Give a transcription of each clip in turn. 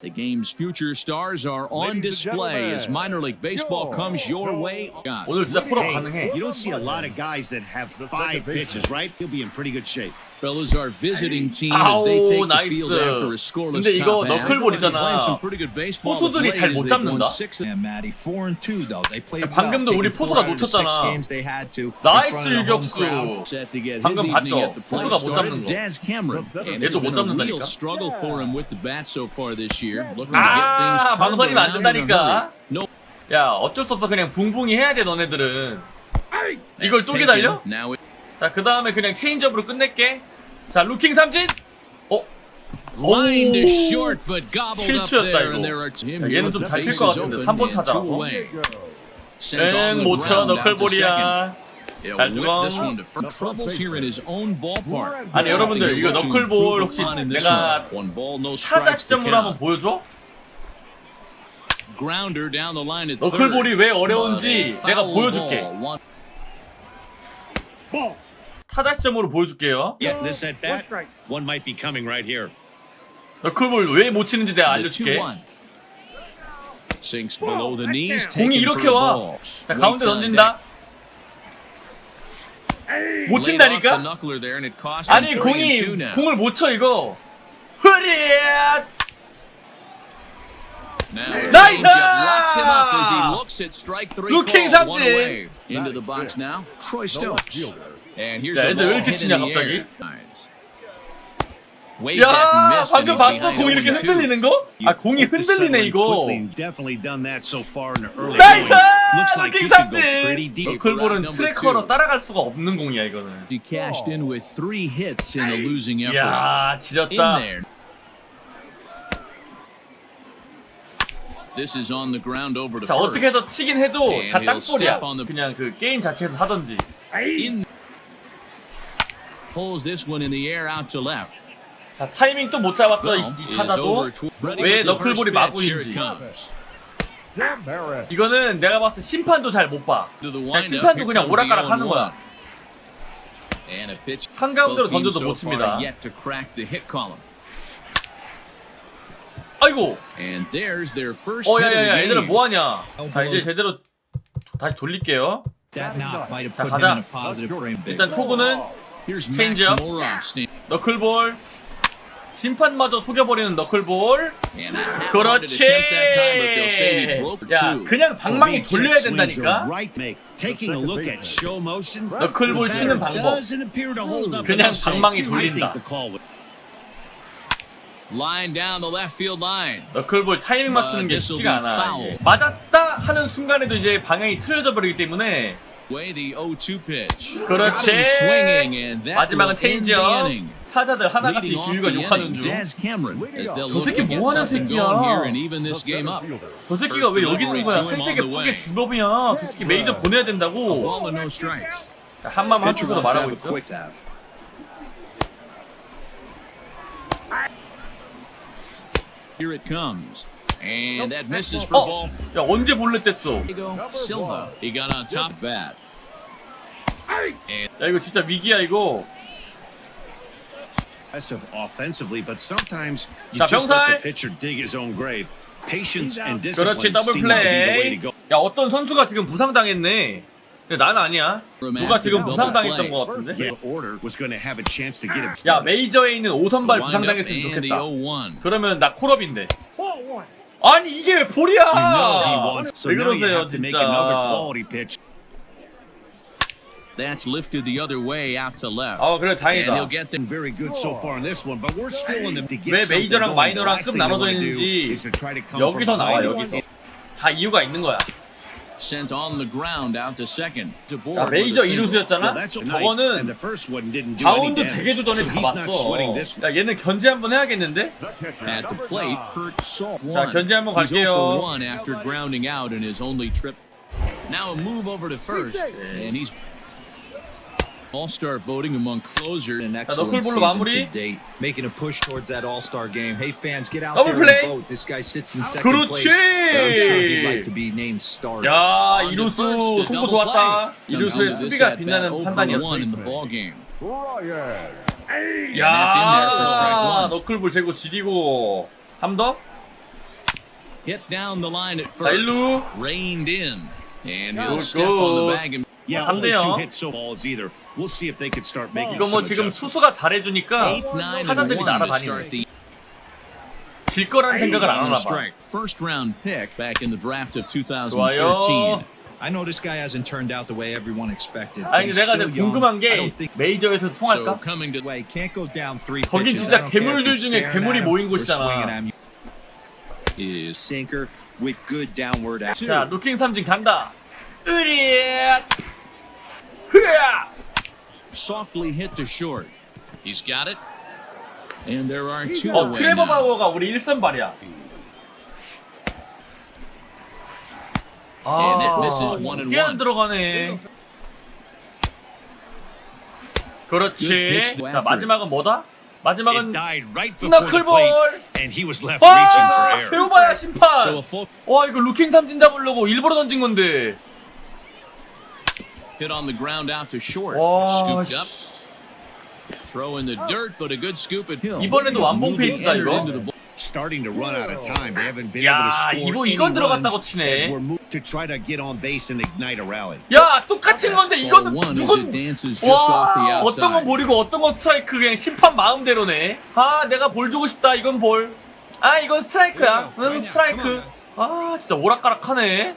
The game's future stars are on Ladies and display as gentlemen, minor league baseball your- comes your your- way. God. 오늘 진짜 콜업 Hey, 가능해. you don't see a lot of guys that have five pitches, right? He'll be in pretty good shape. Fellas, our visiting team as 아우, they take the 나이스. field after a scoreless 근데 이거 top half. 너클볼 They're playing 있잖아. some pretty good baseball 포수들이 to 잘 play 못 as they've won 잡는다? six And Matty four and two though. They played 야, well. 방금도 우리 taking four 포수가 out of the six 놓쳤잖아. games they had to. in 나이스 front of the home crowd. set 유격수. to get his 방금 evening 봤죠? at the plate 포수가 못 started 잡는 거. Daz Cameron. And it's 얘도 못 been a real 잡는다니까. Things 아, 망설이면 안. 된다니까. No 야, 어쩔 수 없어. 그냥 붕붕이 해야 돼, 너네들은. 이걸 또. 기다려? 자, 그 다음에 그냥 체인지업으로 끝낼게. 자, 루킹 삼진. 어? there 이거. 얘는 좀 잘 칠 것 같은데. open 3번 and two 타자라서. 엥, 못 쳐. 너클볼이야. 잘 죽어. 아니, 여러분들, 이거 너클볼 혹시 내가 타자 시점으로 한번. 보여줘? 너클볼이. 왜 어려운지 내가 보여줄게. 타자 시점으로 보여줄게요. 너클볼 왜 못 치는지 내가 알려줄게. 2-1. Sinks below the knees. 공이 이렇게 와. 자, 가운데 던진다. 못 친다니까? 아니, 공이. 공을 못 쳐, 이거. Now, 나이스! 루킹 삼진. a 애들 왜 이렇게 치냐, 갑자기? air. Nice. Waved at and 야, 방금 봤어? 공이 이렇게 0-2. 흔들리는 거? 아, 공이 흔들리네, 이거. 나이스! 루킹 삼진! 너클볼은 트래커로. 따라갈 수가 없는 공이야, 이거는. In 지렸다. 자. 어떻게 해서 치긴 해도 다 땅볼이야. 그냥 그 게임 자체에서 하던지. in pulls this one in the air out to left. 자, 타이밍 또 못 잡았죠, 이, 이 타자도. 왜 너클볼이 마구인지. 이거는 내가 봤을 때 심판도 잘 못 봐. To the 그냥 windup. 심판도 그냥 오락가락 하는 0-1. 거야. 한가운데로 던져도 못 칩니다. 아이고. 어, 야야야, the 얘들아 game. 뭐 하냐? 자, 이제 제대로 다시 돌릴게요. 자, 가자. 일단 초구는 stand- 너클볼. 심판마저 속여버리는 너클볼. 그렇지. 야. 그냥 방망이 돌려야 된다니까. 너클볼 치는 방법. 그냥 방망이 돌린다. the call was- Line down the left field line. 너클볼 타이밍 맞추는 게 Uh, 쉽지가 않아. 맞았다 하는 순간에도 이제 방향이 틀어져 버리기 때문에 Way the 0-2 pitch. 그렇지. 마지막은 체인지업. 타자들 하나같이 지휘가 욕하는 inning, 중. Daz Cameron, as they'll 저 look 새끼 to get 뭐 하는 something 새끼야? 저 새끼가 왜 여기 있는 거야? 생태계 파괴 주범이야. 저 새끼 메이저 보내야 된다고. 자, 한마음 Pitcher 한뜻으로 말하고 있죠. quick half. Here it comes. And that misses for 어, ball. 야 언제 볼넷 됐어? Diego Silva. He got on top bat. And 야 이거 진짜 위기야 이거. Aggressive offensively, but sometimes you 자, just let 병살. the pitcher dig his own grave. Patience and discipline 그렇지 더블 seem to be the way 플레이. to go. 야 어떤 선수가 지금 부상당했네. 근데 난 아니야. 누가 지금 부상당했던 것 같은데? Yeah, order was going to have a chance to get him. 야 메이저에 있는 오선발 wind up 부상당했으면 and the 좋겠다. 0-1. 그러면 나 콜업인데. 아니 이게 왜 볼이야? You know he wants. So 왜 now you 그러세요 have to make another 진짜? quality pitch. That's lifted the other way out to left. 아 그래 And 다행이다. he'll get the Been very good so far in this one, but we're still in the to get 왜 something 메이저랑 going. The 마이너랑 last 급 thing they 나눠져 wanna do 있는지 is to try to come 여기서 from 나와 behind. 여기서. 다 이유가 있는 거야. sent on the ground out to second. 야 DeBoer with 메이저 a single. Well, 이루수였잖아. that's tonight, and 저거는 the first one didn't do any 바운드 damage. 되기도 전에 So he's not sweating this 잡았어. 야 얘는 견제 한번 해야겠는데? At the plate, Kurt Salt 자 one. 견제 한번 He's 0 갈게요. for 1 after grounding out in his only trip. Now a move over to first, and he's All-Star voting among closers. An 자, excellent 너클볼로 season 마무리. to date, making a push towards that All-Star game. Hey fans, get out 더블 there 플레이. and vote. This guy sits in second 그렇지. place. but I'm sure he'd like to be named starter. 야 On to 이루수 first, a 송구 double 좋았다. play. 이루수의 Come down to this 수비가 at bat, 빛나는 0 for 1 판단이었어. in the ball game. Ryan. And that's in there for strike 야 one. 너클볼 재고 지리고 함 더? Hit down the line at 자 first. 일루 Reined in. And he'll Good, step on the good. bag and Yeah, 삼 only 대 two 영. hit so balls either. We'll see if they can start making 이거 뭐 some 지금 adjustments. 투수가 잘해주니까 8, 9, and 타자들이 1 to start 날아다니네 the 질 거라는 생각을 안 on 하나 the 봐 strike. First round pick back in the draft of 좋아요 2013. I know this guy hasn't turned out the way everyone expected. but 아니 he's 내가 still 이제 young. 궁금한 I 게 don't think 메이저에서 So 통할까? coming to way can't go down three 거긴 pitches. 진짜 I don't care if 괴물들 you're 중에 staring 괴물이 at him 모인 or 곳이잖아. swinging at him. is Sinker with good downward action. 자 루킹 삼진 간다 으리앗 흐야 softly hit to short. He's got it. And there are two 어 away 트레버 now. 바우어가 우리 1선발이야 And that 아 misses one and 이게 안 one. 들어가네 그렇지 자 마지막은 뭐다? It 마지막은 died right before the plate, 너클볼 and he was left reaching for 아 air. 세우바야 So 심판 full 와 이거 루킹 삼진 잡으려고 일부러 던진 건데 hit on the ground out to short. 와 Scooped up. 씨. Throw in the dirt, but a good scoop at Hill. 이번에도 완봉 페이스다 이거 into the ball. Starting to run out of time. They haven't been 야, able to score 이거 any 이건 들어갔다고 runs 치네. as we're moved to try to get on base and ignite a rally. 야 똑같은 건데 Ball 이거는 one as 누군 it dances just off the 와 outside. 어떤 건 볼이고 어떤 건 스트라이크 그냥 심판 마음대로네 아 내가 볼 주고 싶다 이건 볼 아 이건 스트라이크야 이건 스트라이크 아 진짜 오락가락하네 And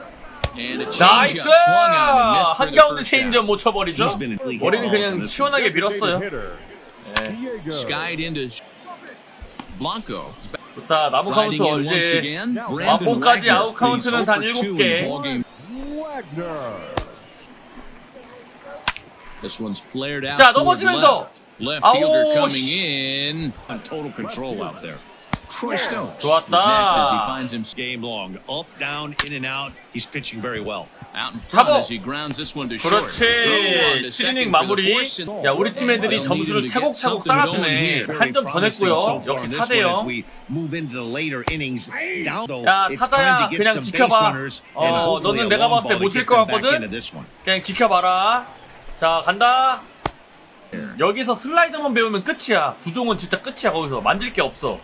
a 나이스 한가운데 down. 못 쳐버리죠 머리는 그냥 시원하게 밀었어요 Blanco. 좋다 나무 카운트. Brandon 완봉까지. 아웃 카운트는 단0 for 2 in 7개. the ballgame. Wagner. This one's flared out. 자, 넘어지면서. 아우, out. 좋았다. was next as he finds himself Game long, up, down, in and out. He's pitching very well. out in front 잡어. as he grounds this one to short. Throw on 그렇지 to 7이닝 second for the 마무리 force and- 야 우리 팀 애들이 점수를 needing to get 차곡차곡 something 쌓아주네 here. 한 점더 promising 냈고요 so far 역시 in this one as 4대0 we move into the later innings. Down, though, 야, 타자야, 그냥 지켜봐. 어, 너는 내가 봤을 때 못 칠 것 같거든? 그냥 지켜봐라 자 간다 여기서 슬라이더만 배우면 끝이야 구종은 진짜 끝이야 거기서 만질 게 없어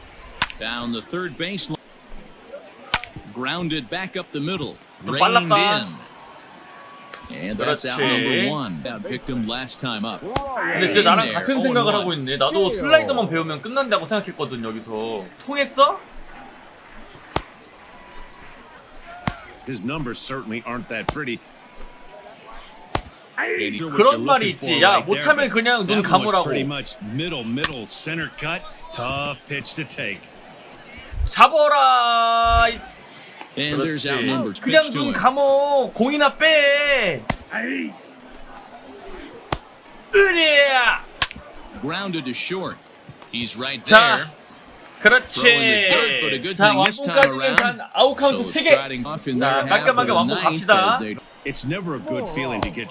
Down the third base line. Grounded back up the middle. 또 Reined in. And that's out number one. That victim last time up. 근데 진짜 나랑 같은 oh 생각을 하고. 있네 나도 슬라이더만 배우면 끝난다고 생각했거든 여기서 통했어? His numbers certainly aren't that pretty. 그런 말이 있지 야 못하면 그냥 눈 감으라고 pretty much middle, middle, center cut. Tough pitch to take. 잡아라 And there's 그렇지 two. 그냥 눈 감어 공이나 빼 으리야 Grounded to short. He's right 자 there. 그렇지 good 자 완봉까지는. 단 아웃 카운트 So 3개 striding off in 자, their half of 깔끔하게 the 완봉 ninth 갑시다. as they It's never a good feeling to get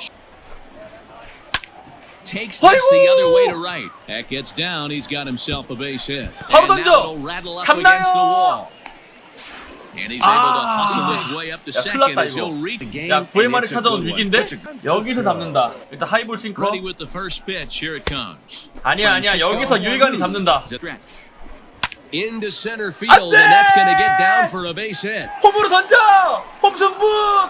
takes this the 아이고! other way to right. That gets down. He's got himself a base hit. 바로 And 던져! now it'll rattle up 참나요! against the wall. And he's able to 아. hustle his way up to 야, second 큰일 났다, as 이거. he'll reach. the game. 야 and 9회 말에 it's a 찾아온 good one. 위기인데 Puts a- 여기서 잡는다 일단 하이볼 싱커 Ready with the first pitch. Here it comes. 아니야 아니야 Francisco 여기서 유희관이 잡는다 Stretch. Into center field, and that's going to get down for a base hit. 홈으로 던져 홈승부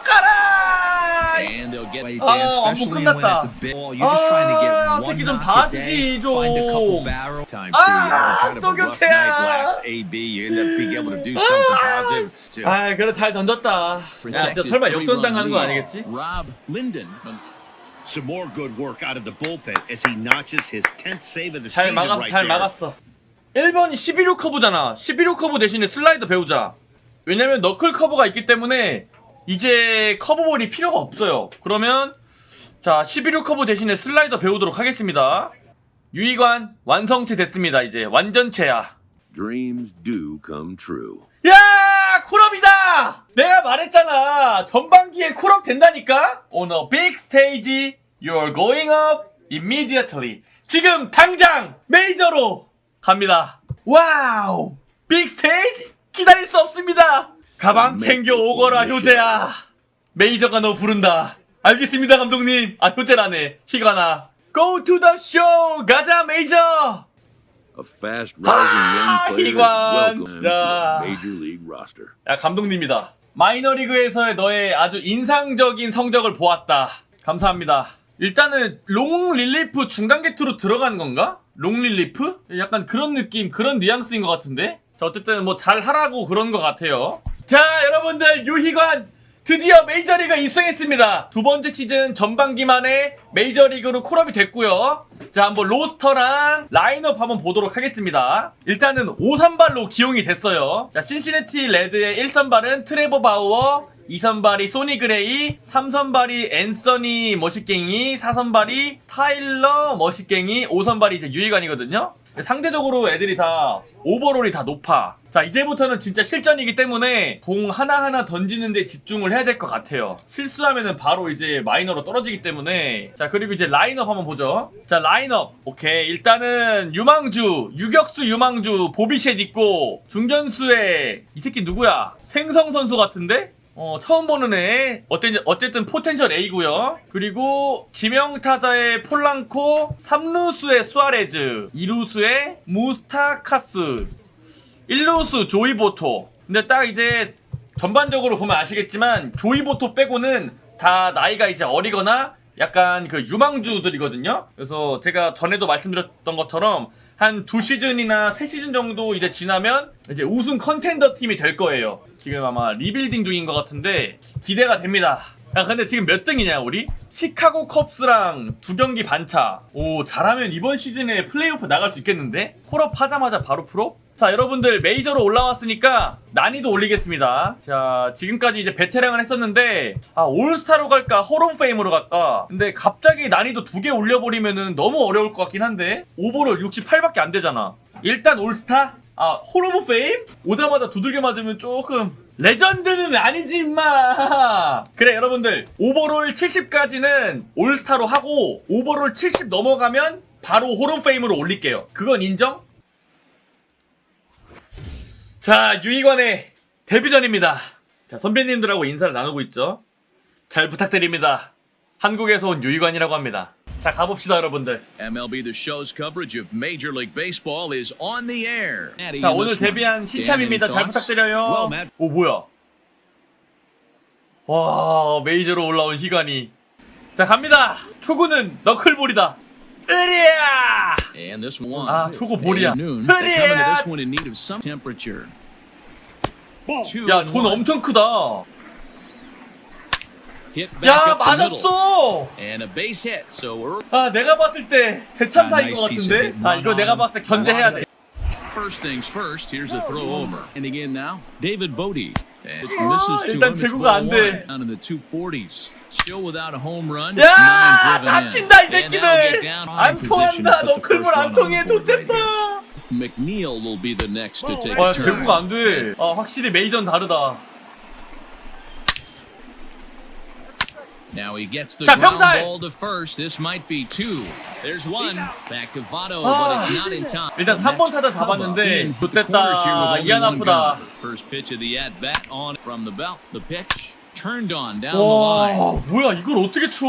가라 And they'll get Play, 아, Dan, 완봉 especially when 끝났다. it's a big ball. You're just trying to get 아, one 새끼 좀 knock a 봐주지, day, 좀. find a couple barrels. Time 아, too. You had kind of 또 a rough 교체야. night last AB. You end up being able to do something positive. too. 아 그래 잘 던졌다 야 진짜 protected 설마 three-run 역전당하는 거 lead. 아니겠지? Rob Linden. Some more good work out of the bullpen as he notches his 10th save of the 잘 season 막았어 right 잘 there. 막았어 1번이 11호 커브잖아. 11호 커브 대신에 슬라이더 배우자. 왜냐면 너클 커브가 있기 때문에 이제 커브볼이 필요가 없어요. 그러면 자 11호 커브 대신에 슬라이더 배우도록 하겠습니다. 유희관 완성체 됐습니다 이제. 완전체야. Dreams do come true. 야 콜업이다! 내가 말했잖아. 전반기에 콜업 된다니까? On a big stage you're going up immediately. 지금 당장 메이저로 갑니다. 와우! 빅 스테이지 기다릴 수 없습니다. 가방 챙겨 오거라 효재야. 메이저가 너 부른다. 알겠습니다 감독님. 아 효재라네. 희관아 Go to the show. 가자 메이저. A fast rising young player is major league roster. 야 감독님이다. 마이너리그에서의 너의 아주 인상적인 성적을 보았다. 감사합니다. 일단은 롱 릴리프 중간 게트로 들어간 건가? 롱 릴리프? 약간 그런 느낌, 그런 뉘앙스인 것 같은데? 자 어쨌든 뭐 잘 하라고 그런 것 같아요. 자 여러분들 유희관 드디어 메이저리그 입성했습니다. 두 번째 시즌 전반기 만에 메이저리그로 콜업이 됐고요. 자 한번 로스터랑 라인업 한번 보도록 하겠습니다. 일단은 5선발로 기용이 됐어요. 자 신시내티 레드의 1선발은 트레버 바우어 2선발이 소니 그레이, 3선발이 앤서니 머시갱이, 4선발이 타일러 머시갱이, 5선발이 이제 유희관이거든요. 상대적으로 애들이 다 오버롤이 다 높아. 자 이제부터는 진짜 실전이기 때문에 공 하나하나 던지는 데 집중을 해야 될 것 같아요. 실수하면은 바로 이제 마이너로 떨어지기 때문에 자 그리고 이제 라인업 한번 보죠. 자 라인업 오케이 일단은 유망주 유격수 유망주 보비셋 있고 중견수에 이 새끼 누구야? 생성 선수 같은데? 어, 처음 보는 애. 어쨌든, 어쨌든 포텐셜 A고요 그리고 지명타자의 폴랑코, 3루수의 수아레즈, 2루수의 무스타카스, 1루수 조이보토. 근데 딱 이제 전반적으로 보면 아시겠지만 조이보토 빼고는 다 나이가 이제 어리거나 약간 그 유망주들이거든요. 그래서 제가 전에도 말씀드렸던 것처럼 한 두 시즌이나 세 시즌 정도 이제 지나면 이제 우승 컨텐더 팀이 될 거예요. 지금 아마 리빌딩 중인 것 같은데 기대가 됩니다. 야 근데 지금 몇 등이냐 우리? 시카고 컵스랑 두 경기 반차. 오 잘하면 이번 시즌에 플레이오프 나갈 수 있겠는데? 콜업 하자마자 바로 프로? 자 여러분들 메이저로 올라왔으니까 난이도 올리겠습니다 자 지금까지 이제 베테랑을 했었는데 아 올스타로 갈까 호롱페임으로 갈까 근데 갑자기 난이도 두 개 올려버리면은 너무 어려울 것 같긴 한데 오버롤 68밖에 안 되잖아 일단 올스타? 아 호롱페임? 오자마자 두들겨 맞으면 조금 레전드는 아니지 임마 그래 여러분들 오버롤 70까지는 올스타로 하고 오버롤 70 넘어가면 바로 호롱페임으로 올릴게요 그건 인정? 자, 유희관의 데뷔전입니다. 자, 선배님들하고 인사를 나누고 있죠. 잘 부탁드립니다. 한국에서 온 유희관이라고 합니다. 자, 가봅시다, 여러분들. MLB The Show's coverage of Major League Baseball is on the air. 자, 오늘 데뷔한 신참입니다. 잘 부탁드려요. 오, 뭐야? 와, 메이저로 올라온 희관이. 자, 갑니다. 초구는 너클볼이다. 으리야! 아, 초고 볼이야. 흐리야! this one in need of some temperature. Two 야, 돈. 엄청 크다. 야, the. 맞았어! And a base hit. So early. 아, 내가 봤을 때 대참사인 아, 것 같은데? 아, 이거 내가 봤을 때 견제해야 돼. First things first, here's a throw over. And again now, David Bodie. it misses 아, to 일단 제구가 안 돼. Down in the 240s. Still without a home run. 야. 다친다 이 새끼들. 안 통한다. 너클볼 안 통해. 좋댔다. McNeil will be the next to take 와, a turn. 제구가 안 돼. 아, 확실히 메이저는 다르다. Now he gets the 자, ground 병살! ball to first. This might be two. There's one. Back to Votto, 아, but it's not in time. 일단 3번 타자 잡았는데 좋댔다. 이안 아프다. First pitch of the at bat on from the belt. The pitch turned on down the line. 와, 뭐야 이걸 어떻게 쳐?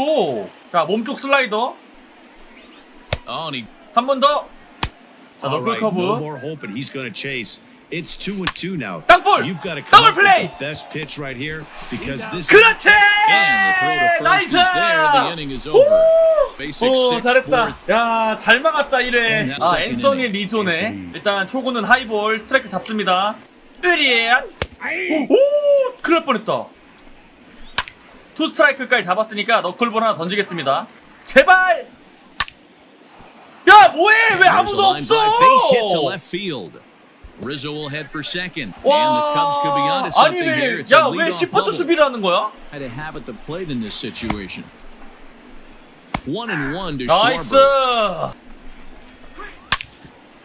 자, 몸쪽 슬라이더. Oh, and he 한 번 더. 자, All 너클 right, no 커브. more hoping he's going to chase. It's two and two now. 땅볼! You've got to come 더블 with 플레이! the best pitch right here because this. 그렇지! and the throw to first 나이스! is there. The inning is over. Basic 오 six, 잘했다 fourth. 야 잘 막았다 이래 어, 아 second 앤서니. 리존에 일단 초구는 하이볼 스트라이크 잡습니다 으리앗 오, 오 큰일 날 뻔했다 투 스트라이크까지 잡았으니까 너클볼 하나 던지겠습니다 제발 야 뭐해 왜 Here's a 아무도 line drive base hit to 없어 left field. Rizzo will head for second. and the Cubs could be 와 onto something 아니 here. It's a 왜야왜 leadoff 시퍼트 double. 수비를 하는 거야 to have at the plate in this situation. One and one to 나이스 Schwarber.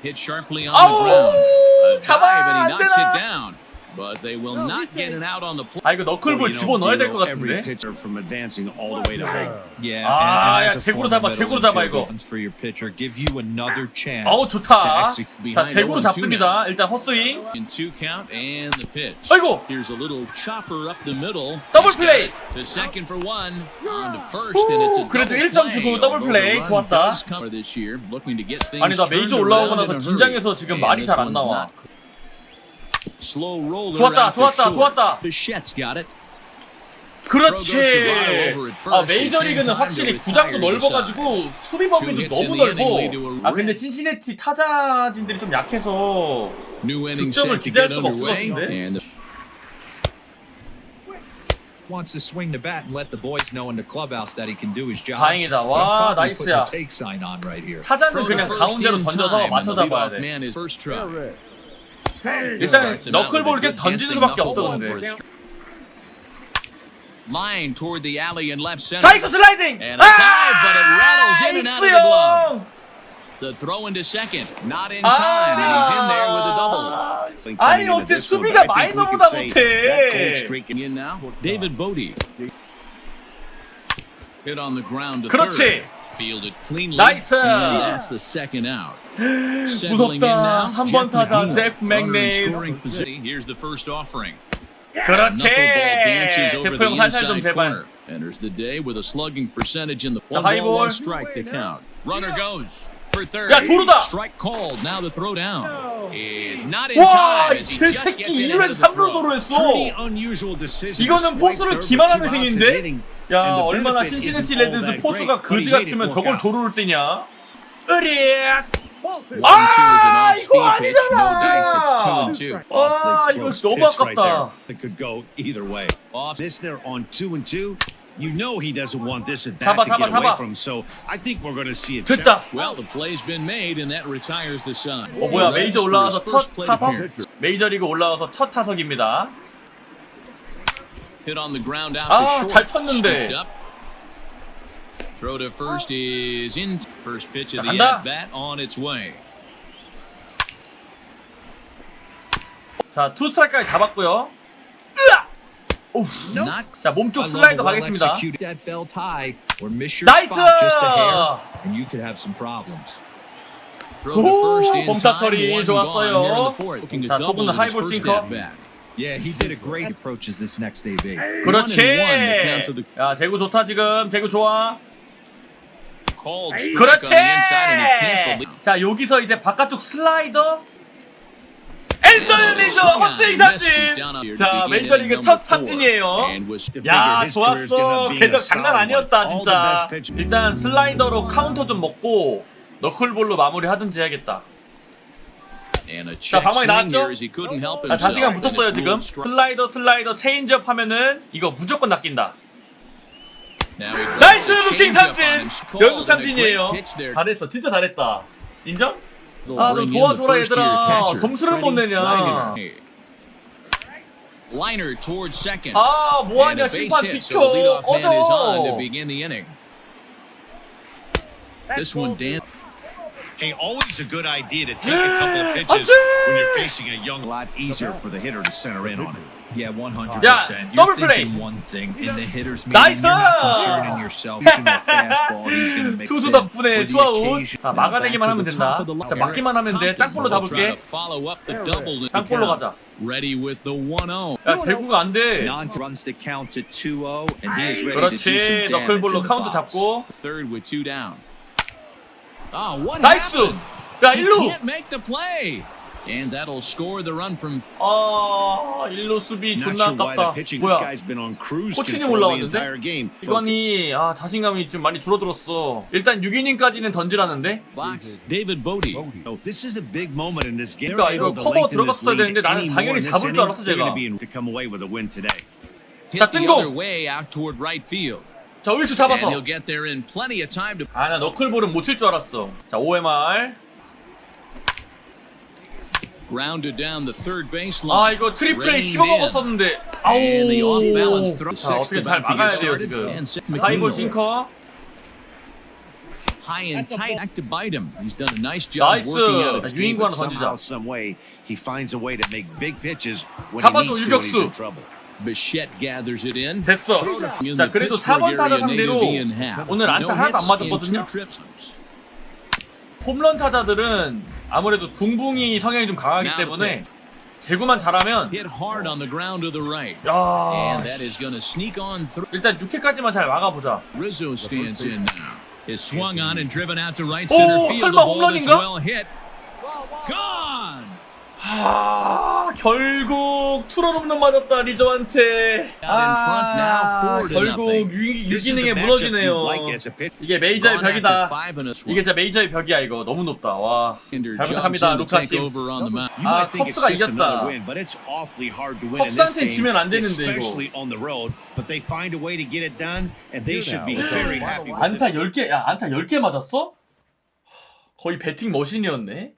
Hit sharply on 아우, the ground. A 잡아, dive and he 안 knocks 되나? it down. But they will not get it out on the play. 아 이거 너클볼 집어 넣어야 될 것 every 같은데. pitcher from advancing all the way to home. Yeah, 아, 야, 제구로 잡아, 제구로 잡아, 이거. runs for your pitcher, give you another chance. 아우 좋다. 자 대구로 0-2 잡습니다. 일단 헛스윙. In two count and the pitch. 아이고. Here's a little chopper up the middle. 더블 플레이. it To second for one. On to first and it's a 오, 그래도 double 1점 play. 주고 더블 플레이. the run 좋았다. does come this year, looking to get things 아니 나 메이저 올라오고 around 나서 긴장해서. 지금 And 말이 this 잘 안 one's 나와. not 좋았다 좋았다. 좋았다. Bichette's got it. 그렇지. 아 메이저리그는 확실히 구장도 넓어가지고 수비 범위도 너무 a 아 근데. 신시내티 타자진들이 좀 약해서 득점을 기대할 수가 없을 것. 같은데? Wants to swing the bat and let the boys know in the clubhouse that he can do his job. 다행이다. 와, 나이스야. the take sign on right here. 타자는 그냥 first 가운데로 던져서 맞춰 잡아야 돼. 일단 Starts him out 너클볼 with a 이렇게 good 던지는 dancing 수밖에 없어 knuckleball 근데. for a stri- Line toward the alley in left center. 자이크 슬라이딩. And a dive, but it rattles in and out of the glove. 익수형. The throw into second, not in time, and he's in there with a double. 아니 Coming into 어째 this one, 수비가 but I think we 마이너보다 could say that cold 못해. streak In now, David Bodie. Hit on the ground to 그렇지. third. Fielded cleanly. 나이스. And that's the second out. 무섭다. now, 3번 Jeff 타자. 잭 맥네일. Here's the first offering. 그렇지. 제프 형 살살 좀 제발. Enters the day with a slugging percentage in the 자, one ball, one strike to count. Runner goes for third. 야, 도루다. Strike called. Now the throw down is not in 와, 개새끼 gets in 1회 ahead of the 3루 throw. 도로했어. Pretty unusual decision. to 이거는 포수를 기만하는 hitting. 야 얼마나 신시내티 that 포수가 그지 같으면 저걸. 도루를 뛰냐? 으리악. One, two is an 아, off-speed 이거 pitch. No dice. It's two 아니잖아. and two. 와, Awfully 이거 close 너무 pitch right there. 아깝다. It could go either way. Off. This there on two and two. You know he doesn't want this at 잡아, bat to 잡아, get away 잡아. from. So I think we're going to see it. 됐다. Well, the play's been made, and that retires the sun. 어 뭐야 He 메이저 rests for 올라와서 his first 첫 plate 타석? appearance. 메이저리그 올라와서 첫 타석입니다. Hit on the ground out 아, to short. 잘 쳤는데. Scooped up. Throw to first is in. First pitch of 자, the 간다. at bat on its way. 자, 투 스트라이크까지 잡았고요. 으아! 오우. Not 자, 몸쪽 슬라이더 가겠습니다. well-executed that belt high or miss your 나이스! spot just a hair, and you could have some problems. throw to first in 범타 time. 처리 One 좋았어요. gone here in the fourth. Looking to 자, double 초보는 in his 하이볼 first 싱커. at bat. Yeah, he did a great approaches this next AB. 그렇지. 야, 제구 좋다 지금. 제구 좋아. 그렇지. 자, 여기서 이제 바깥쪽 슬라이더. 앤서니 리저 헛스윙 삼진. 자, 메이저리그 첫 삼진이에요. 야, 좋았어. 궤적 장난 아니었다, 진짜. 일단 슬라이더로 카운터 좀 먹고 너클볼로 마무리 하든지 해야겠다. 자, 방망이 나왔죠? 자, 자신감 붙었어요, 지금. 슬라이더, 슬라이더, 체인지업 하면은 이거 무조건 낚인다. 나이스 루킹 삼진! 연속 삼진이에요. 잘했어, 진짜 잘했다. 인정? 아, 좀 도와줘라, 얘들아. 점수를 못 내냐. Liner towards second. 아, 뭐하냐, 심판 비켜. 꺼져. This one, Dan. Hey, always a good idea to take a couple of pitches when you're facing a young. Lot easier for the hitter to center in on it. Yeah, 100%. Yeah, You're double play. thinking one thing in the hitter's meeting. 나이스! You're not concerning yourself. Using a fastball, he's going to mix 투수 in 덕분에 with the 투아웃. occasion. 자, 막아내기만 하면 된다. 자, 막기만 하면 돼. 땅볼로 잡을게. 땅볼로 가자. Ready with the 1-0. 야, 제구가 안 돼. Non runs the count to 2-0, and he is ready to do some 그렇지. damage 너클볼로 in the 카운트 box. 잡고. Third with two down. Ah, what 나이스! happened? 야, He 1루! can't make the play. And that'll score the run from 아, 1루 수비 Not 존나 sure why the 아깝다. pitching. This 뭐야? guy's been on cruise 코치님 control the 올라왔는데? entire game. Focus. 이건이 아 자신감이 좀 많이 줄어들었어. 일단 6이닝까지는 던지라는데. box. David Bodie. So this is a big moment in this game. 그러니까 They're 이거 able to 커버 lengthen this 들어갔어야 lead 되는데 나는 당연히 in this 잡을 줄 inning. 알았어, They're 제가. going to be to come away with a win today. Hit 자, the 뜬공! other way out toward right field. 자 우익수 And 잡아서. he'll get there in plenty of time to 아나 너클볼은 못 칠 줄 알았어. 자 OMR. grounded down the third baseline. 아 이거 트리플레이 씹어 먹었었는데. 아우. And the off balance throw. 자 어떻게 잘 Sixth about to 막아야 get 돼요 started. 지금. And Seth 하이볼 McNeil. 싱커. high and tight back to bite him. He's done a nice job 나이스. working out 자, his 유인구 game. 하나 Somehow, 던지자. some way, he finds a way to make big pitches when he 잡아줘, needs to when he's in 유격수. trouble. Bichette gathers it in. 됐어. In 자 the 그래도 Pittsburgh 4번 타자 area native 상대로 Ian Happ. 오늘 안타 No 하나도 안 hits in 맞았거든요. two trips. 홈런 타자들은 아무래도 붕붕이 성향이 좀 강하기 때문에 제구만 잘하면. 야. 일단 6회까지만 잘 막아보자. 오. 설마 홈런인가? 아 결국 투런 홈런 맞았다 리저한테. 아 결국. 유, 유기능에 무너지네요. 이게 메이저의 벽이다. 이게 진짜 메이저의 벽이야 이거 너무 높다. 와. 잘 부탁합니다. You 아, 컵스가 이겼다. 컵스한테 지면 안 되는데, 이거. 안타 this. 10개 야 안타 10개 맞았어? 거의 배팅 머신이었네.